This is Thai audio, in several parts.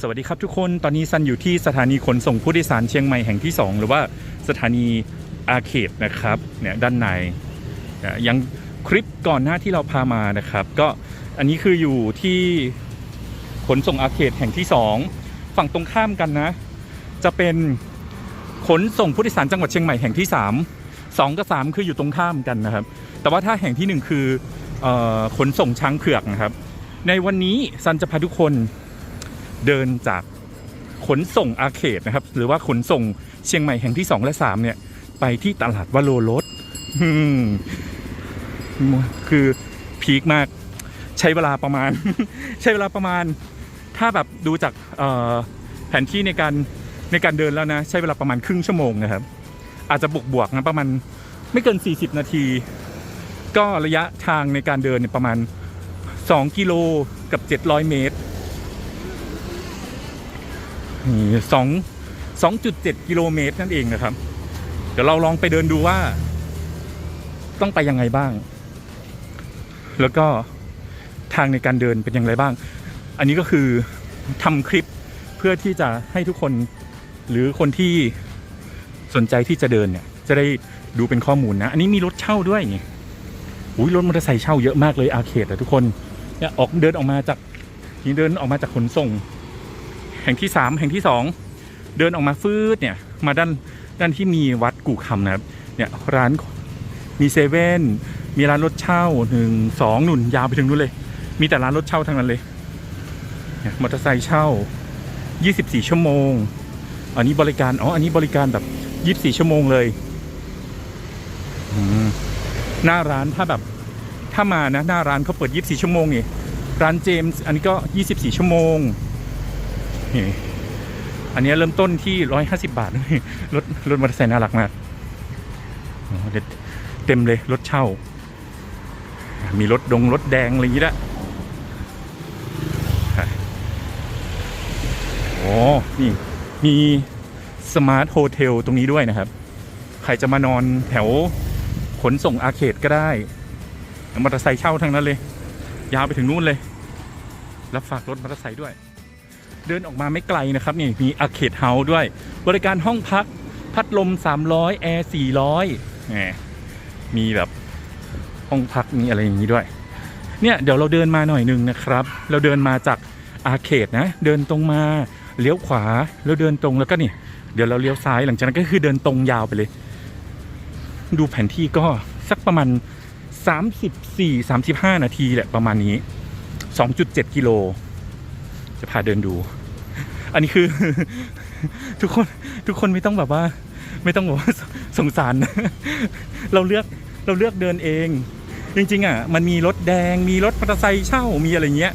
สวัสดีครับทุกคนตอนนี้ซันอยู่ที่สถานีขนส่งผู้โดยสารเชียงใหม่แห่งที่ 2 หรือว่าสถานีอาเขตนะครับเนี่ยด้านในอะยังคลิปก่อนหน้าที่เราพามานะครับ ก็อันนี้คืออยู่ที่ขนส่งอาเขตแห่งที่ 2 ฝั่งตรงข้ามกันนะ จะเป็นขนส่งผู้โดยสารจังหวัดเชียงใหม่แห่งที่ 3 2 กับ 3 คืออยู่ตรงข้ามกันนะครับ แต่ว่าถ้าแห่งที่ 1 คือออขนส่งช้างเผือกนะครับ ในวันนี้ซันจะพาทุกคน เดินจากขนส่งอาเขตนะครับ หรือว่าขนส่งเชียงใหม่แห่งที่ 2 และ 3 เนี่ย ไปที่ตลาดวโรรสคือพีคมาก ใช้เวลาประมาณ ใช้เวลาประมาณ ถ้าแบบดูจากแผนที่ในการในการเดินแล้วนะ ใช้เวลาประมาณครึ่งชั่วโมงนะครับ อาจจะบวกบวกๆนะประมาณไม่เกิน 40 นาที ก็ระยะทางในการเดินเนี่ยประมาณ 2 กิโลกับ 700 เมตร สองสองจุดเจ็ดกิโลเมตรนั่นเองนะครับ เดี๋ยวเราลองไปเดินดูว่า ต้องไปยังไงบ้าง แล้วก็ทางในการเดินเป็นอย่างไรบ้าง อันนี้ก็คือทำคลิปเพื่อที่จะให้ทุกคนหรือคนที่สนใจที่จะเดินเนี่ย จะได้ดูเป็นข้อมูลนะ อันนี้มีรถเช่าด้วยนี่อุ้ยรถมอเตอร์ไซค์เช่าเยอะมากเลยอาเขตอะทุกคนเนี่ยออกเดินออกมาจากนี่เดินออกมาจากขนส่ง แห่งที่สามแห่งที่สองเดินออกมาฟืดเนี่ยมาด้านด้านที่มีวัดกู่คำนะครับเนี่ยร้านมีเซเว่นมีร้านรถเช่าหนึ่งสองหนุนยาวไปถึงนู้นเลย มีแต่ร้านรถเช่าทั้งนั้นเลยเนี่ยมอเตอร์ไซค์เช่า 24 ชั่วโมง อันนี้บริการ อ๋อ อันนี้บริการแบบ 24 ชั่วโมงเลย หน้าร้านถ้าแบบ ถ้ามานะ หน้าร้านเขาเปิด 24 ชั่วโมงนี่ร้านเจมส์อันนี้ก็ 24 ชั่วโมง อันนี้เริ่มต้นที่ร้อยห้าสิบาทรถรถมอเตอร์ไซค์น่ารักมากเด็ดเต็มเลยรถเช่า มีรถดงรถแดงอะไรอย่างนี้ละโอ้นี่ มีสมาร์ทโฮเทลตรงนี้ด้วยนะครับ ใครจะมานอนแถวขนส่งอาเขตก็ได้มอเตอร์ไซค์เช่าทั้งนั้นเลย ยาวไปถึงนู่นเลย รับฝากรถมอเตอร์ไซค์ด้วย เดินออกมาไม่ไกลนะครับนี่มีอาเขตเฮาส์ด้วย บริการห้องพักพัดลม 300 แอร์ 400แหมมีแบบห้องพักมีอะไรอย่างนี้ด้วย เนี่ยเดี๋ยวเราเดินมาหน่อยหนึ่งนะครับ เราเดินมาจากอาเขตนะ เดินตรงมาเลี้ยวขวาแล้วเดินตรงแล้วก็นี่ เดี๋ยวเราเลี้ยวซ้ายหลังจากนั้นก็คือเดินตรงยาวไปเลย ดูแผนที่ก็สักประมาณ 34-35 นาทีแหละประมาณนี้ 2.7 กิโล จะพาเดินดู อันนี้คือ ทุกคนทุกคนไม่ต้องแบบว่า ไม่ต้องบอกว่าสสงสารนะเราเลือกเราเลือกเดินเอง จริงๆอะมันมีรถแดงมีรถมอเตอร์ไซค์เช่ามีอะไรเงี้ย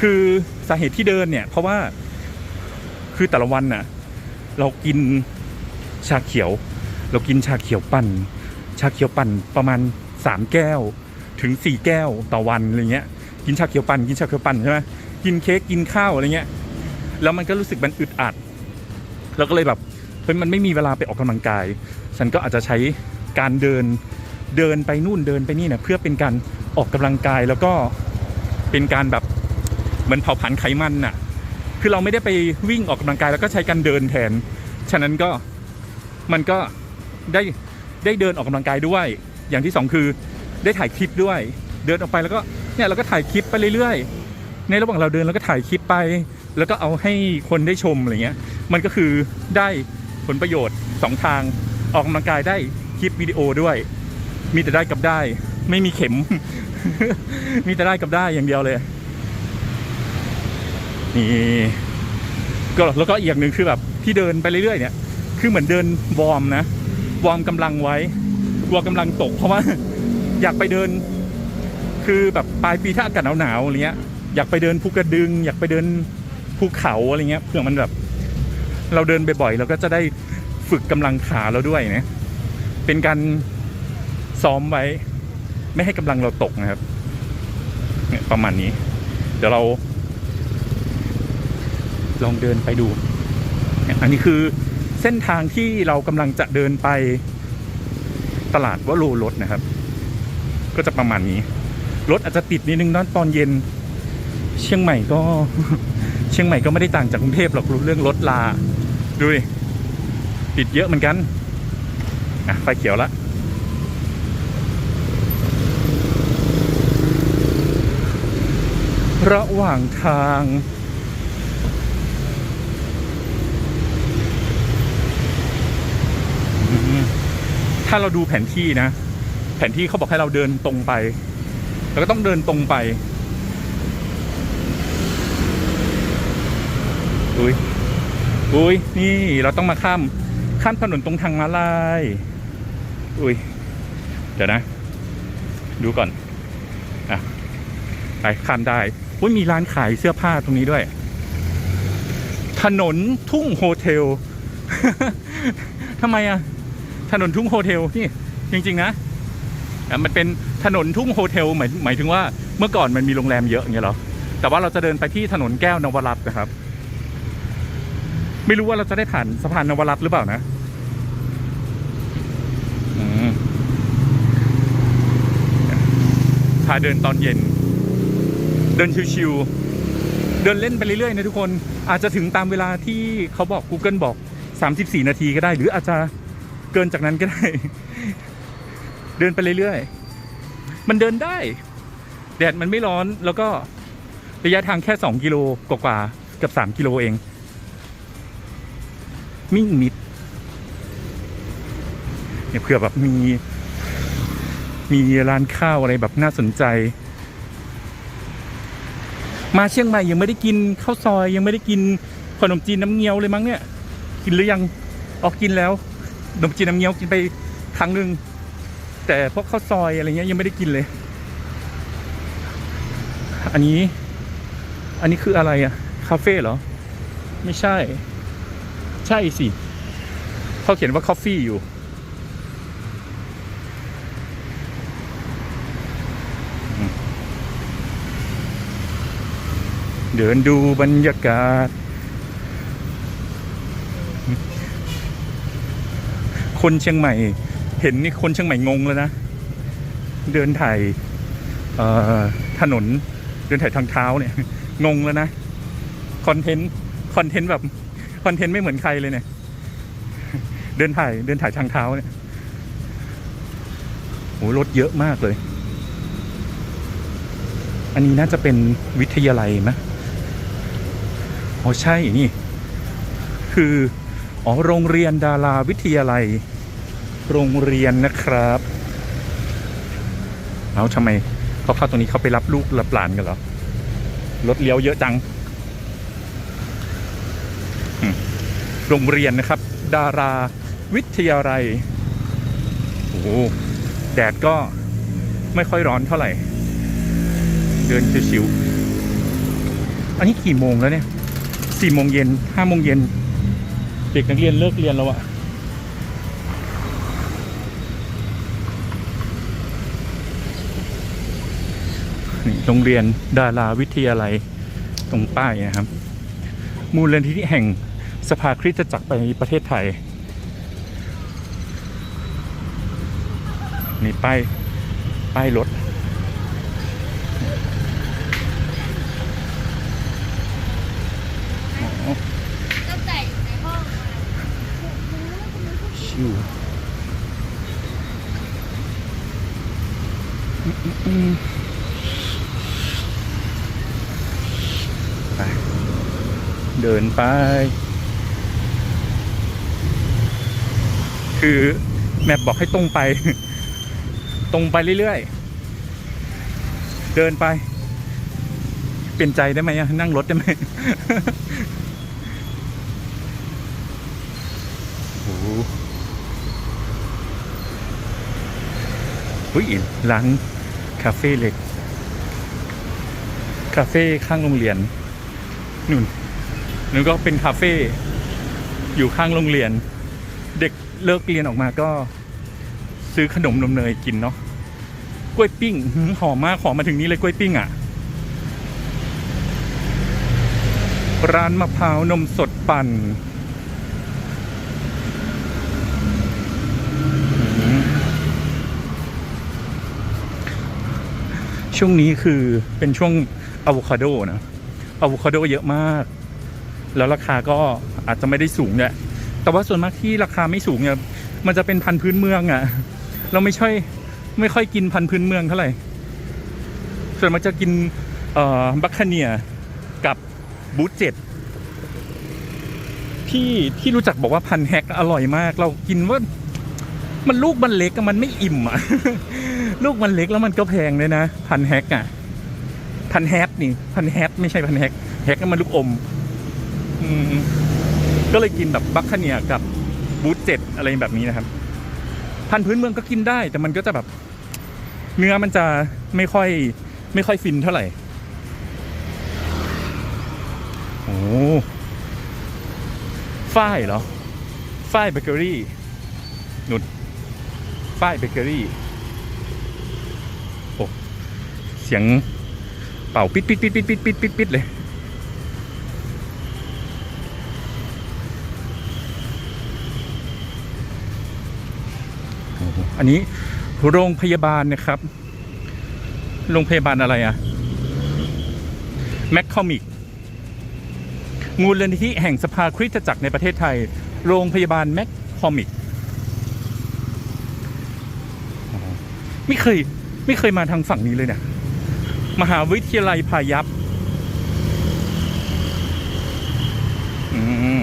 คือสาเหตุที่เดินเนี่ย เพราะว่าคือแต่ละวันน่ะ เรากินชาเขียว เรากินชาเขียวปั่น ชาเขียวปั่นประมาณสามแก้ว ถึงสี่แก้วต่อวันอะไรเงี้ย กินชาเขียวปั่นกินชาเขียวปั่นใช่ไหมกินเค้กกินข้าวอะไรเงี้ย แล้วมันก็รู้สึกมันอึดอัด เราก็เลยแบบเฮ้ยมันไม่มีเวลาไปออกกำลังกาย ฉันก็อาจจะใช้การเดินเดินไปนู่นเดินไปนี่เนี่ยเพื่อเป็นการออกกำลังกายแล้วก็เป็นการแบบเหมือนเผาผลาญไขมันน่ะ คือเราไม่ได้ไปวิ่งออกกำลังกายแล้วก็ใช้การเดินแทน ฉะนั้นก็มันก็ได้ได้เดินออกกำลังกายด้วย อย่างที่สองคือได้ถ่ายคลิปด้วย เดินออกไปแล้วก็เนี่ยเราก็ถ่ายคลิปไปเรื่อยๆ ในระหว่างเราเดินเราก็ถ่ายคลิปไป แล้วก็เอาให้คนได้ชมอะไรเงี้ย มันก็คือได้ผลประโยชน์สองทาง ออกกำลังกายได้คลิปวิดีโอด้วย มีแต่ได้กับได้ ไม่มีเข็ม มีแต่ได้กับได้อย่างเดียวเลย นี่ก็แล้วก็อีกอย่างหนึ่งคือแบบที่เดินไปเรื่อยๆเนี่ย คือเหมือนเดินวอร์มนะ วอร์มกำลังไว้กลัวกำลังตกเพราะว่าอยากไปเดิน คือแบบปลายปีถ้าอากาศหนาวๆอะไรเงี้ย อยากไปเดินภูกระดึง อยากไปเดินภูเขาอะไรเงี้ยเพื่อมันแบบ เราเดินบ่อยๆเราก็จะได้ฝึกกำลังขาเราด้วยนะเป็นการซ้อมไว้ ไม่ให้กำลังเราตกนะครับเนี่ยประมาณนี้ เดี๋ยวเรา ลองเดินไปดู อันนี้คือเส้นทางที่เรากำลังจะเดินไปตลาดวโรรสนะครับ ก็จะประมาณนี้ รถอาจจะติดนิดนึงนะตอนเย็น เชียงใหม่ก็ เชียงใหม่ก็ไม่ได้ต่างจากกรุงเทพหรอกรู้เรื่องรถลา ดูดิติดเยอะเหมือนกันอะไฟเขียวละระหว่างทาง ถ้าเราดูแผนที่นะ แผนที่เขาบอกให้เราเดินตรงไปเราก็ต้องเดินตรงไป อุ้ยอุ้ยนี่เราต้องมาข้ามข้ามถนนตรงทางม้าลายอุ้ยเดี๋ยวนะ ดูก่อนอะไปข้ามได้อุ้ยมีร้านขายเสื้อผ้าตรงนี้ด้วย ถนนทุ่งโฮเทลทำไมอะถนนทุ่งโฮเทลนี่จริง ๆ นะอะมันเป็นถนนทุ่งโฮเทลหมายหมายถึงว่าเมื่อก่อนมันมีโรงแรมเยอะอย่างเงี้ยเหรอแต่ว่าเราจะเดินไปที่ถนนแก้วนวรัตน์นะครับ ไม่รู้ว่าเราจะได้ผ่านสะพานนวรัตหรือเปล่านะพาเดินตอนเย็น เดินชิวๆเดินเล่นไปเรื่อยๆนะทุกคนอาจจะถึงตามเวลาที่เขาบอก Google บอก 34 นาทีก็ได้ หรืออาจจะเกินจากนั้นก็ได้ เดินไปเรื่อยๆ มันเดินได้ แดดมันไม่ร้อนแล้วก็ระยะทางแค่ 2 กิโลกว่าๆเกับ 3 กิโลเอง มิ่งมิดเนี่ยเผื่อแบบมี มีร้านข้าวอะไรแบบน่าสนใจ มาเชียงใหม่ยังไม่ได้กินข้าวซอย ยังไม่ได้กินขนมจีนน้ำเงี้ยวเลยมั้งเนี่ย กินหรือยังออกกินแล้วขนมจีนน้ำเงี้ยวกินไปครั้งหนึ่งแต่พวกข้าวซอยอะไรเงี้ยยังไม่ได้กินเลย อันนี้ อันนี้คืออะไรอะคาเฟ่เหรอ ไม่ใช่ ใช่สิ เขาเขียนว่า coffee อยู่ เดินดูบรรยากาศ คนเชียงใหม่ เห็นนี่คนเชียงใหม่งงแล้วนะ เดินถ่ายถนน เดินถ่ายทางเท้าเนี่ย งงแล้วนะ คอนเทนต์ คอนเทนต์แบบ คอนเทนต์ไม่เหมือนใครเลยเนี่ย เดินถ่ายเดินถ่ายทางเท้าเนี่ยโหรถเยอะมากเลย อันนี้น่าจะเป็นวิทยาลัยไหมอ๋อใช่นี่ คือ อ๋อ โรงเรียนดาราวิทยาลัย โรงเรียนนะครับเอาทำไมเขาเข้าตรงนี้เขาไปรับลูกรับหลานกันเหรอรถเลี้ยวเยอะจังอืม โรงเรียนนะครับ ดาราวิทยาลัยโอ้โหแดดก็ไม่ค่อยร้อนเท่าไหร่ เดินชิวๆอันนี้กี่โมงแล้วเนี่ยสี่โมงเย็นห้าโมงเย็นเด็กนักเรียนเลิกเรียนแล้วอะนี่โรงเรียนดาราวิทยาลัยตรงป้ายนะครับ มูลนิธิแห่ง สภาคริสตจักรไปประเทศไทย นี่ป้ายป้ายรถตั้งแต่อยู่ในห้องมาชิวอืมไป เดินไป คือแมปบอกให้ตรงไป ตรงไปเรื่อยๆ เดินไป เปลี่ยนใจได้ไหมนั่งรถได้ไหมโอ้โหเฮ้ยร้านคาเฟ่เล็ก คาเฟ่ข้างโรงเรียนนู่นนู่นก็เป็นคาเฟ่อยู่ข้างโรงเรียน เลิกเรียนออกมาก็ซื้อขนมนมเนยกินเนาะกล้วยปิ้งหืมหอมมากหอมมาถึงนี้เลยกล้วยปิ้งอะ ร้านมะพร้าวนมสดปั่นช่วงนี้คือเป็นช่วงอะโวคาโดนะอะโวคาโดเยอะมาก แล้วราคาก็อาจจะไม่ได้สูงเนี่ย แต่ว่าส่วนมากที่ราคาไม่สูงเนี่ยมันจะเป็นพันธุ์พื้นเมืองอะ่ะ เราไม่ใช่ไม่ค่อยกินพันธุ์พื้นเมืองเท่าไหร่ ส่วนมากจะกินเอ่อบัคคเนียกับบูธเจ็ดที่ที่รู้จักบอกว่าพันแฮกอร่อยมาก เรากินว่ามันลูกมันเล็กมันไม่อิ่มอะลูกมันเล็กแล้วมันก็แพงเลยนะ พันแฮกอะ พันแฮกนี่ พันแฮกไม่ใช่พันแฮกแฮกมันลูกอม อืม ก็เลยกินแบบบัคคเนียกับบูธเจ็ดอะไรแบบนี้นะครับ พันพื้นเมืองก็กินได้ แต่มันก็จะแบบเนื้อมันจะไม่ค่อยไม่ค่อยฟินเท่าไหร่โอ้ฝ้ายเหรอฝ้ายเบเกอรี่นุ่นฝ้ายเบเกอรี่โอ้เสียงเป่าปิดปิดปิดปิดปิดปิดปิดเลย อันนี้โรงพยาบาลนะครับ โรงพยาบาลอะไรอะแมคคอมิกมูลนิธิแห่งสภาคริสตจักรในประเทศไทย โรงพยาบาลแมคคอมิกไม่เคย ไม่เคยมาทางฝั่งนี้เลยเนี่ยมหาวิทยาลัยพายัพอืม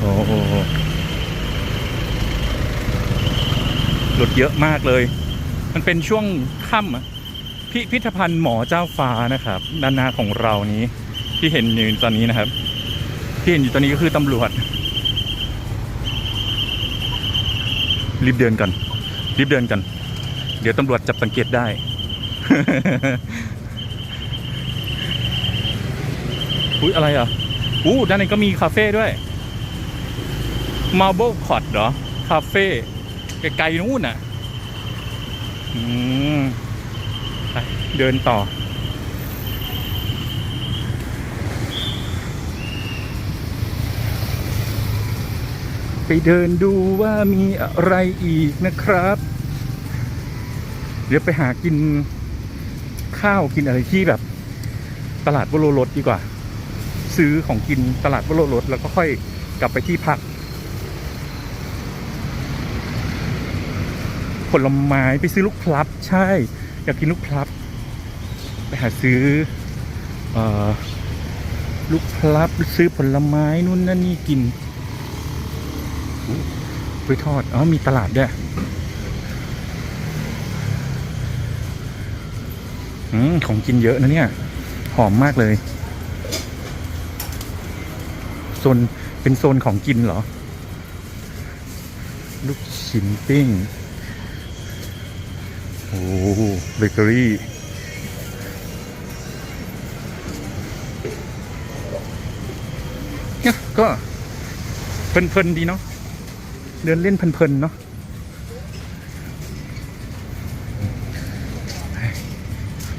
โอ้โหรถ เยอะมากเลย มันเป็นช่วงค่ำพิพิธภัณฑ์หมอเจ้าฟ้านะครับ ด้านหน้าของเรานี้ที่เห็นอยู่ตอนนี้นะครับ ที่เห็นอยู่ตอนนี้ก็คือตำรวจ รีบเดินกัน รีบเดินกัน เดี๋ยวตำรวจจับสังเกตได้ อุ้ยอะไรอะอู้ด้านในก็มีคาเฟ่ด้วย Marble Court เหรอ คาเฟ่ไกลๆนู่นน่ะ อืมไปเดินต่อ ไปเดินดูว่ามีอะไรอีกนะครับ เดี๋ยวไปหากินข้าวกินอะไรที่แบบตลาดวโรรสดีกว่า ซื้อของกินตลาดวโรรสแล้วก็ค่อยกลับไปที่พัก ผลไม้ไปซื้อลูกพลับ ใช่ อยากกินลูกพลับ ไปหาซื้ออลูกพลับซื้อผลไม้นู่นนั่นนี่กินไปทอดอ๋อมีตลาดด้วยอของกินเยอะนะเนี่ย หอมมากเลยโซนเป็นโซนของกินเหรอ ลูกชิ้นปิ้ง โอ้เบเกอรี่เนี่ยก็เพลินๆดีเนาะเดินเล่นเพลินๆเนาะ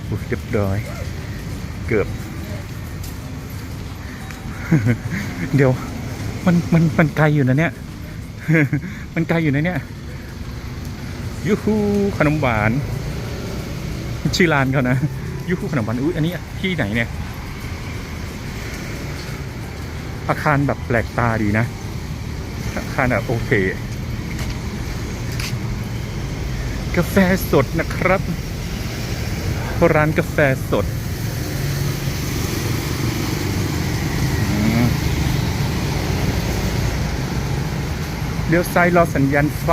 อุ๊ยเรียบร้อย เกือบ เดี๋ยว มันมันมันไกลอยู่นะเนี่ย มันไกลอยู่นะเนี่ย ยูฮูขนมหวาน ชื่อร้านเขานะยูฮูขนมหวานอุ้ยอันนี้ที่ไหนเนี่ย อาคารแบบแปลกตาดีนะ อาคารแบบโอเค กาแฟสดนะครับร้านกาแฟสดเลี้ยวซ้ายรอสัญญาณไฟ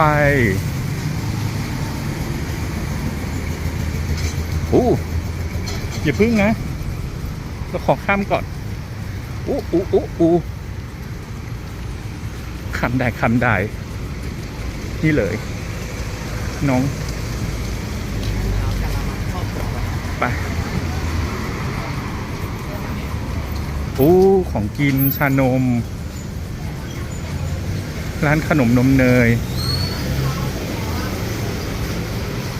โอ้อย่าพึ่งนะเราขอข้ามก่อนอู้อู้อู้อู้คำได้คำได้นี่เลย น้อง ไปโอ้ของกินชานม ร้านขนมนมเนย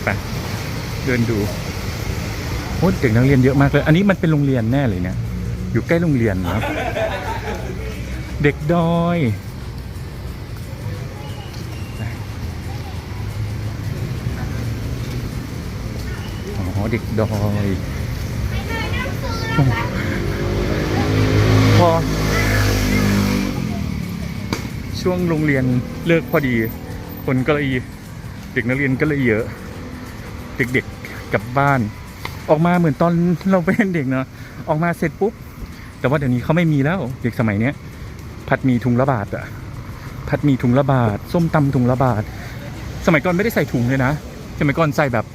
ไป เดินดู โอ้เด็กนักเรียนเยอะมากเลย อันนี้มันเป็นโรงเรียนแน่เลยเนี่ย อยู่ใกล้โรงเรียนนะครับ เด็กดอย อ๋อ เด็กดอยไม่ได้นั่งซื้อนะคะพอ ช่วงโรงเรียนเลิกพอดี คนก็เลยเด็กนักเรียนก็เลยเยอะ เด็กๆกลับบ้าน ออกมาเหมือนตอนเราเป็นเด็กเนาะออกมาเสร็จปุ๊บ แต่ว่าเดี๋ยวนี้เขาไม่มีแล้วเด็กสมัยเนี้ยผัดมีถุงละบาทอะผัดมีถุงละบาท ส้มตำถุงละบาท สมัยก่อนไม่ได้ใส่ถุงเลยนะสมัยก่อนใส่แบบ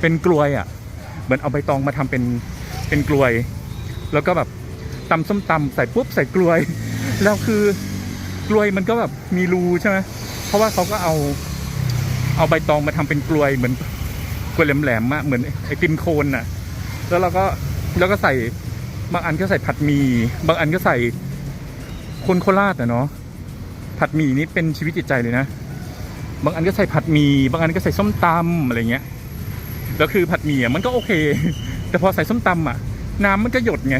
เป็นกลวยอะเหมือนเอาใบตองมาทำเป็นเป็นกลวย แล้วก็แบบตำส้มตำใส่ปุ๊บใส่กลวย แล้วคือกลวยมันก็แบบมีรูใช่ไหมเพราะว่าเขาก็เอาเอาใบตองมาทำเป็นกลวยเหมือน วยแหลมๆอะเหมือนไอติมโคนน่ะ แล้วเราก็แล้วก็ใส่บางอันก็ใส่ผัดหมี่บางอันก็ใส่คนโคราชอะเนาะผัดหมี่นี่เป็นชีวิตจิตใจเลยนะ บางอันก็ใส่ผัดหมี่บางอันก็ใส่ส้มตำอะไรเงี้ยแล้วคือผัดหมี่อะมันก็โอเค แต่พอใส่ส้มตำอะน้ำมันก็หยดไง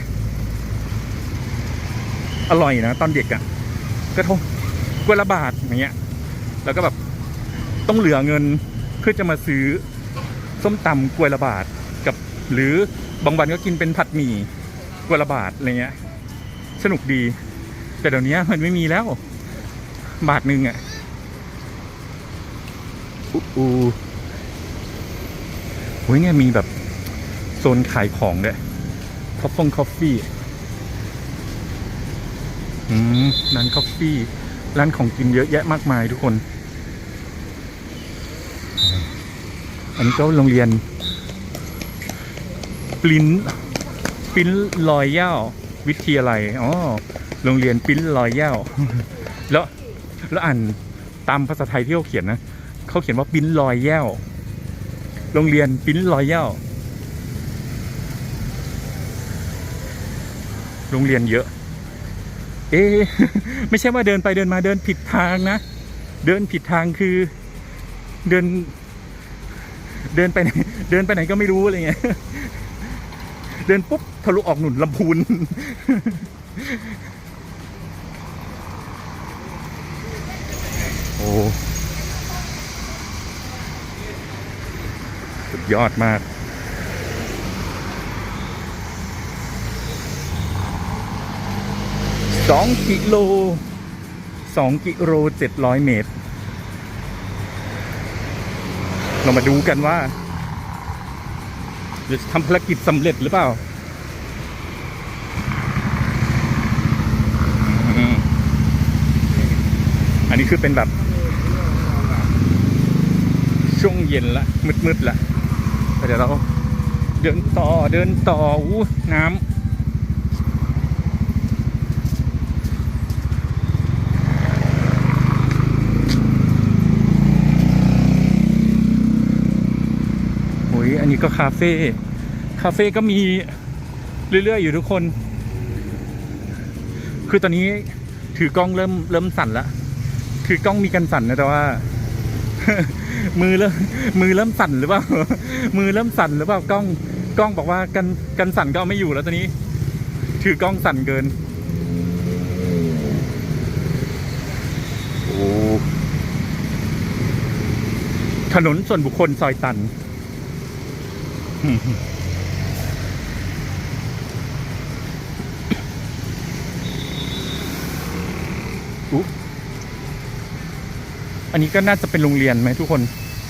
อร่อยนะตอนเด็กอะกระทงกวยละบาทอย่างเงี้ย แล้วก็แบบต้องเหลือเงินเพื่อจะมาซื้อ ส้มตำกวยละบาทกับ หรือบางวันก็กินเป็นผัดหมี่กวยละบาทอะไรเงี้ย สนุกดี แต่เดี๋ยวนี้มันไม่มีแล้ว บาทหนึ่งอะอู้อูโอ้ยเนี่ยมีแบบโซนขายของด้วยคอฟฟงคอฟฟี่อืมร้านกาแฟร้านของกินเยอะแยะมากมายทุกคน อันนี้ก็โรงเรียนปริ้นปริ้นลอยย่าวิทยาลัยอ๋อโรงเรียนปริ้นลอยย่าแล้วแล้วอ่านตามภาษาไทยที่เขาเขียนนะเขาเขียนว่าปริ้นลอยแย้วโรงเรียนปริ้นลอยแย้วโรงเรียนเยอะ เอ๊ะไม่ใช่ว่าเดินไปเดินมาเดินผิดทางนะ เดินผิดทางคือเดิน เดินไปไหนเดินไปไหนก็ไม่รู้อะไรเงี้ย เดินปุ๊บทะลุออกหนุนลำพูน โอ้สุดยอดมากสองกิโลสองกิโลเจ็ดร้อยเมตร เรามาดูกันว่าจะทำภารกิจสำเร็จหรือเปล่าอันนี้คือเป็นแบบ ช่วงเย็นละมืดๆละเดี๋ยวเราเดินต่อเดินต่ออู้น้ำ โอ้ยอั นนี้ก็คาเฟ่ คาเฟ่ก็มีเรื่อยๆอยู่ทุกคน คือตอนนี้ถือกล้องเริ่มเริ่มสั่นละถือกล้องมีกันสั่นนะแต่ว่า มือเริ่มมือเริ่มสั่นหรือเปล่า มือเริ่มสั่นหรือเปล่ากล้องกล้องบอกว่ากันกันสั่นก็เอาไม่อยู่แล้วตอนนี้ ถือกล้องสั่นเกิน โอ้ถนนส่วนบุคคลซอยตัน อุ๊อันนี้ก็น่าจะเป็นโรงเรียนไหมทุกคน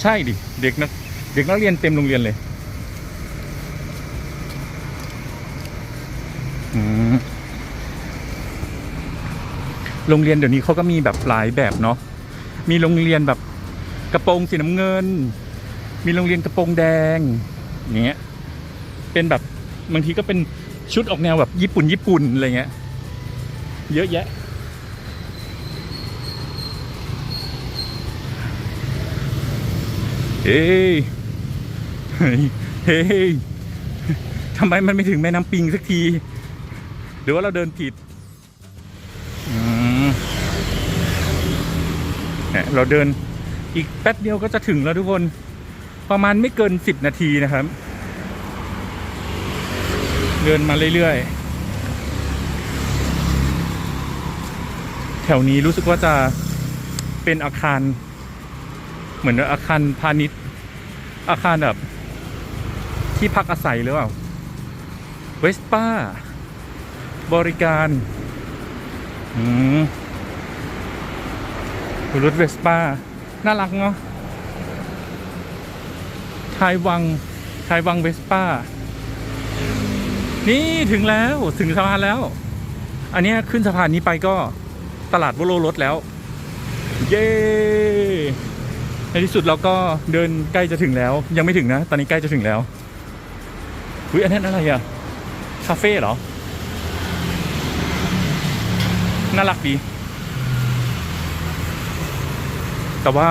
ใช่ดิ เด็กนักเด็กนักเรียนเต็มโรงเรียนเลย โรงเรียนเดี๋ยวนี้เขาก็มีแบบหลายแบบเนาะ มีโรงเรียนแบบกระโปรงสีน้ำเงิน มีโรงเรียนกระโปรงแดง อย่างเงี้ยเป็นแบบบางทีก็เป็นชุดออกแนวแบบญี่ปุ่นญี่ปุ่นอะไรเงี้ยเยอะแยะเฮ้ยเฮ้ยเฮ้ยทำไมมันไม่ถึงแม่น้ำปิงสักที หรือว่าเราเดินผิดเราเดินอีกแป๊บเดียวก็จะถึงแล้วทุกคน ประมาณไม่เกินสิบนาทีนะครับ เดินมาเรื่อยๆ แถวนี้รู้สึกว่าจะเป็นอาคาร เหมือนอาคารพาณิชย์ อาคารแบบ ที่พักอาศัยหรือเปล่าเวสป้า บริการอืมรถเวสป้า น่ารักเนาะ ชายวังชายวังเวสป้า นี่ถึงแล้วถึงสะพานแล้ว อันนี้ขึ้นสะพานนี้ไปก็ตลาดวโรรถแล้ว เย้ในที่สุดเราก็เดินใกล้จะถึงแล้ว ยังไม่ถึงนะ ตอนนี้ใกล้จะถึงแล้วอุ้ยอันนั้นอะไรอะคาเฟ่เหรอ น่ารักดี แต่ว่า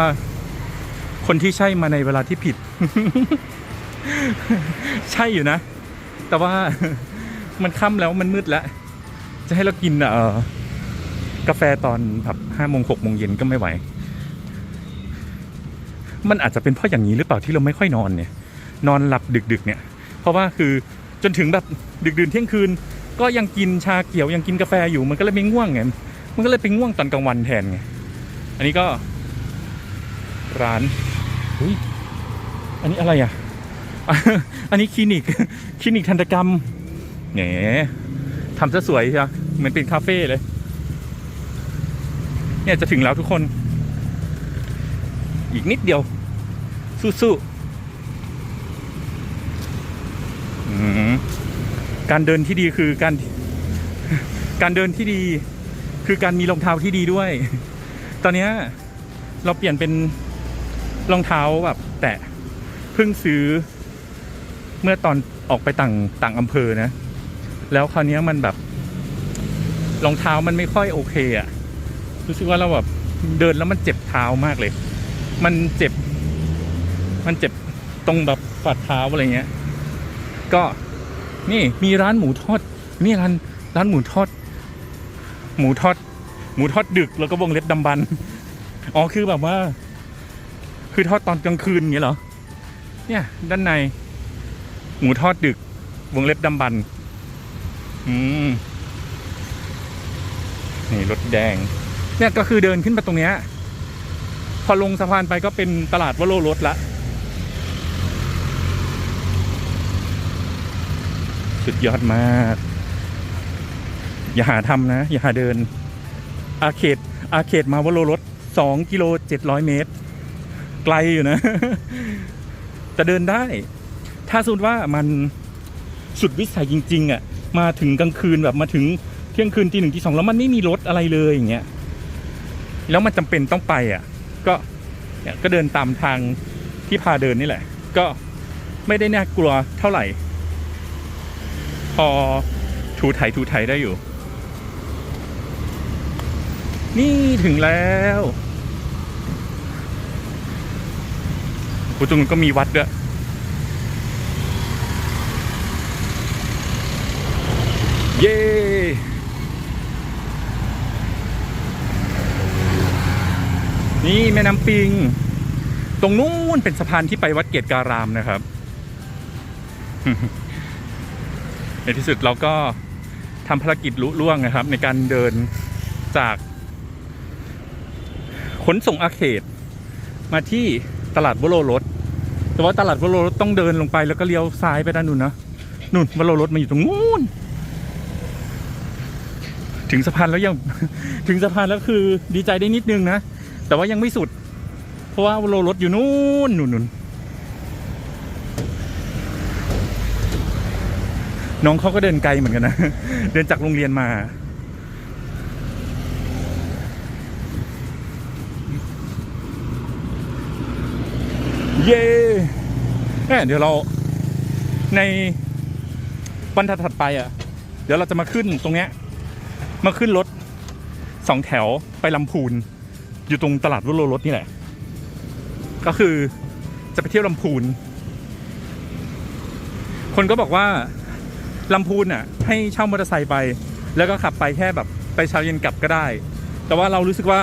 คนที่ใช่มาในเวลาที่ผิด ใช่อยู่นะ แต่ว่ามันค่ำแล้วมันมืดแล้ว จะให้เรากินเออกาแฟตอนแบบห้าโมงหกโมงเย็นก็ไม่ไหว มันอาจจะเป็นเพราะอย่างนี้หรือเปล่าที่เราไม่ค่อยนอนเนี่ย นอนหลับดึก ๆ เนี่ย เพราะว่าคือจนถึงแบบดึกดื่นเที่ยงคืน ก็ยังกินชาเขียวยังกินกาแฟอยู่มันก็เลยไม่ง่วงไงมันก็เลยไปง่วงตอนกลางวันแทนไงอันนี้ก็ร้านอุ้ย อันนี้อะไรอะ อันนี้คลินิก คลินิกทันตกรรมแหนทำซะสวยใช่ไหมเหมือนเป็นคาเฟ่เลย เนี่ยจะถึงแล้วทุกคน อีกนิดเดียว สู้ๆอืมการเดินที่ดีคือการ การเดินที่ดี คือการมีรองเท้าที่ดีด้วย ตอนนี้เราเปลี่ยนเป็นรองเท้าแบบแตะ พิ่งซื้อเมื่อตอนออกไปต่างต่างอำเภอนะ แล้วคราวนี้มันแบบรองเท้ามันไม่ค่อยโอเคอะรู้สึกว่าเราแบบเดินแล้วมันเจ็บเท้ามากเลย มันเจ็บ มันเจ็บตรงแบบฝ่าเท้าอะไรเงี้ย ก็นี่มีร้านหมูทอด นี่ร้านร้านหมูทอด หมูทอด หมูทอดดึกแล้วก็วงเล็บดำบัน อ๋อคือแบบว่า คือทอดตอนกลางคืนอย่างเงี้ยเหรอ เนี่ย ด้านใน หมูทอดดึก วงเล็บดำบัน อืม นี่รถแดง เนี่ยก็คือเดินขึ้นไปตรงเนี้ย พอลงสะพานไปก็เป็นตลาดวโรรถละ สุดยอดมาก อย่าหาทำนะ อย่าหาเดิน อาเขต อาเขตมาวโรรถสองกิโลเจ็ดร้อยเมตร ไกลอยู่นะ แต่เดินได้ ถ้าสมมติว่ามันสุดวิสัยจริงๆอะมาถึงกลางคืนแบบมาถึงเที่ยงคืนตีหนึ่งตีสองแล้วมันไม่มีรถอะไรเลยอย่างเงี้ยแล้วมันจำเป็นต้องไปอะ ก็เนี่ยก็เดินตามทางที่พาเดินนี่แหละ ก็ไม่ได้น่ากลัวเท่าไหร่ พอถูไถถูไถได้อยู่ นี่ถึงแล้ว กูตรงนั้นก็มีวัดด้วยเย้นี่แม่น้ำปิง ตรงนู้นเป็นสะพานที่ไปวัดเกตการามนะครับ ในที่สุดเราก็ทำภารกิจลุล่วงนะครับ ในการเดินจากขนส่งอาเขตมาที่ ตลาดวโรรสแต่ว่าตลาดวโรรสต้องเดินลงไปแล้วก็เลี้ยวซ้ายไปด้านนู้นนะนู่นวโรรสมาอยู่ตรงนู้นถึงสะพานแล้วยังถึงสะพานแล้วคือดีใจได้นิดนึงนะ แต่ว่ายังไม่สุด เพราะว่าวโรรสอยู่นู่นนู่นนู่นน้องเขาก็เดินไกลเหมือนกันนะ เดินจากโรงเรียนมา เย้แม่เดี๋ยวเราในวันถัดไปอะ เดี๋ยวเราจะมาขึ้นตรงเนี้ย มาขึ้นรถสองแถวไปลำพูน อยู่ตรงตลาดวโรรถนี่แหละ ก็คือจะไปเที่ยวลำพูน คนก็บอกว่าลำพูนอะ ให้เช่ามอเตอร์ไซค์ไป แล้วก็ขับไปแค่แบบไปเช้าเย็นกลับก็ได้ แต่ว่าเรารู้สึกว่า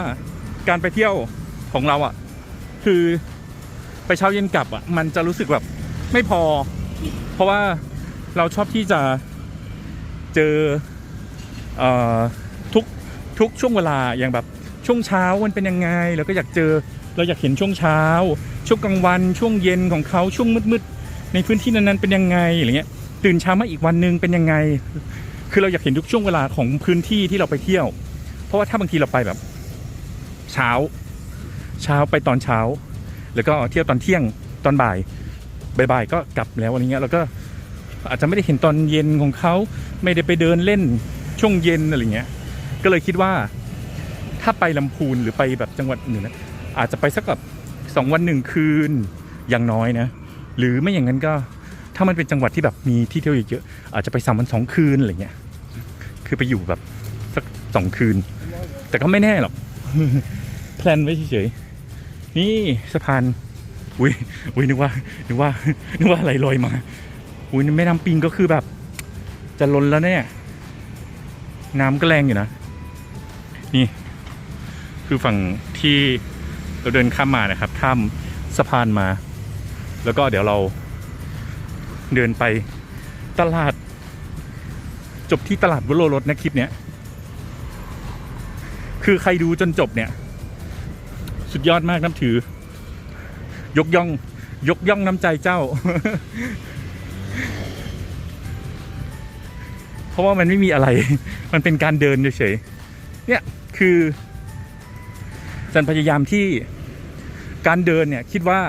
การไปเที่ยวของเราอะ คือ ไปเช้าเย็นกลับอะมันจะรู้สึกแบบไม่พอ เพราะว่าเราชอบที่จะเจอเอ่อทุกทุกช่วงเวลาอย่างแบบช่วงเช้ามันเป็นยังไงเราก็อยากเจอเราอยากเห็นช่วงเช้า ช่วงกลางวัน ช่วงเย็นของเขาช่วงมืดๆในพื้นที่นั้นๆเป็นยังไงอะไรเงี้ยตื่นเช้ามาอีกวันหนึงเป็นยังไง คือเราอยากเห็นทุกช่วงเวลาของพื้นที่ที่เราไปเที่ยว เพราะว่าถ้าบางทีเราไปแบบ เช้า เช้าไปตอนเช้า แล้วก็เที่ยวตอนเที่ยงตอนบ่ายบ่ายๆก็กลับแล้วอะไรเงี้ยแล้วก็อาจจะไม่ได้เห็นตอนเย็นของเขาไม่ได้ไปเดินเล่นช่วงเย็นอะไรเงี้ยก็เลยคิดว่าถ้าไปลำพูนหรือไปแบบจังหวัดอื่นนะอาจจะไปสักแบบสองวันหนึ่งคืนอย่างน้อยนะ หรือไม่อย่างนั้นก็ถ้ามันเป็นจังหวัดที่แบบมีที่เที่ยวเยอะๆอาจจะไปสามวันสองคืนอะไรเงี้ยคือไปอยู่แบบสักสองคืน แต่ก็ไม่แน่หรอกแพลนไว้เฉยๆ นี่สะพานอุ้ยอุ้ยนึกว่านึกว่านึกว่าอะไรลอยมาอุ้ยแม่น้ำปิงก็คือแบบ จะล้นแล้วเนี่ย น้ำก็แรงอยู่นะ นี่ คือฝั่งที่เราเดินข้ามมานะครับ ข้ามสะพานมา แล้วก็เดี๋ยวเราเดินไปตลาด จบที่ตลาดวโรรสนะคลิปเนี้ย คือใครดูจนจบเนี่ย สุดยอดมากน้ำถือ ยกย่อง ยกย่องน้ำใจเจ้า เพราะว่ามันไม่มีอะไร มันเป็นการเดินเฉยๆเนี่ยคือจันพยายามที่การเดินเนี่ยคิดว่า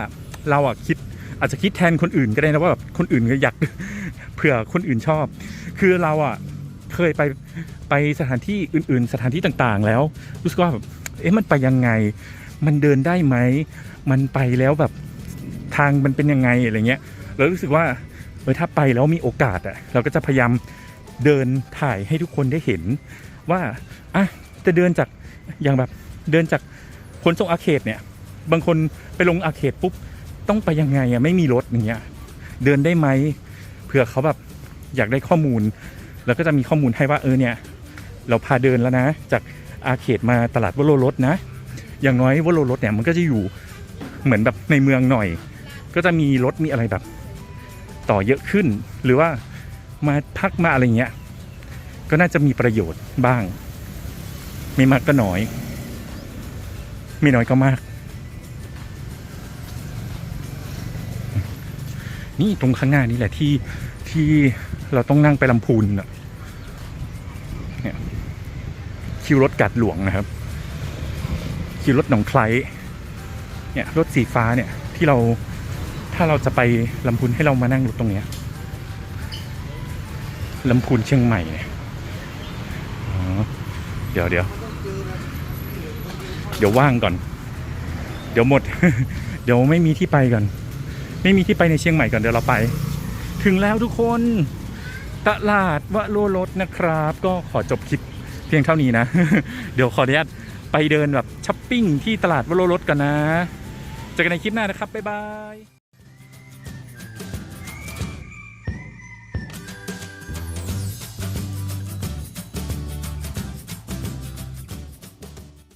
เราอะคิดอาจจะคิดแทนคนอื่นก็ได้นะว่าแบบคนอื่นก็อยากเผื่อคนอื่นชอบ คือเราอะเคยไปไปสถานที่อื่น ๆ สถานที่ต่างๆ แล้วรู้สึกว่าแบบเอ๊ะมันไปยังไง มันเดินได้ไหม มันไปแล้วแบบทางมันเป็นยังไงอะไรเงี้ยแล้วรู้สึกว่าเออถ้าไปแล้วมีโอกาสอะเราก็จะพยายามเดินถ่ายให้ทุกคนได้เห็นว่าอะจะเดินจากอย่างแบบเดินจากขนส่งอาเขตเนี่ย บางคนไปลงอาเขตปุ๊บต้องไปยังไงอะไม่มีรถอย่างเงี้ยเดินได้ไหมเผื่อเขาแบบอยากได้ข้อมูล แล้วก็จะมีข้อมูลให้ว่าเออเนี่ย เราพาเดินแล้วนะ จากอาเขตมาตลาดวโรรสนะ อย่างน้อยวโรรสเนี่ยมันก็จะอยู่เหมือนแบบในเมืองหน่อย ก็จะมีรถมีอะไรแบบ ต่อเยอะขึ้น หรือว่ามาพักมาอะไรเงี้ย ก็น่าจะมีประโยชน์บ้าง ไม่มากก็น้อย ไม่น้อยก็มาก นี่ตรงข้างหน้านี่แหละที่ที่เราต้องนั่งไปลำพูนน่ะเนี่ยคิวรถกัดหลวงนะครับ คิวรถหนองไคล้เนี่ยรถสีฟ้าเนี่ยที่เราถ้าเราจะไปลำพูนให้เรามานั่งรถตรงเนี้ยลำพูนเชียงใหม่เนี่ยเดี๋ยวเดี๋ยวเดี๋ยวว่างก่อน เดี๋ยวหมด เดี๋ยวไม่มีที่ไปก่อน ไม่มีที่ไปในเชียงใหม่ก่อนเดี๋ยวเราไป ถึงแล้วทุกคนตลาดวโรรสนะครับ ก็ขอจบคลิปเพียงเท่านี้นะ เดี๋ยวขออนุญาต ไปเดินแบบช้อปปิ้งที่ตลาดวโรรสกันนะ เจอกันในคลิปหน้านะครับ บ๊ายบาย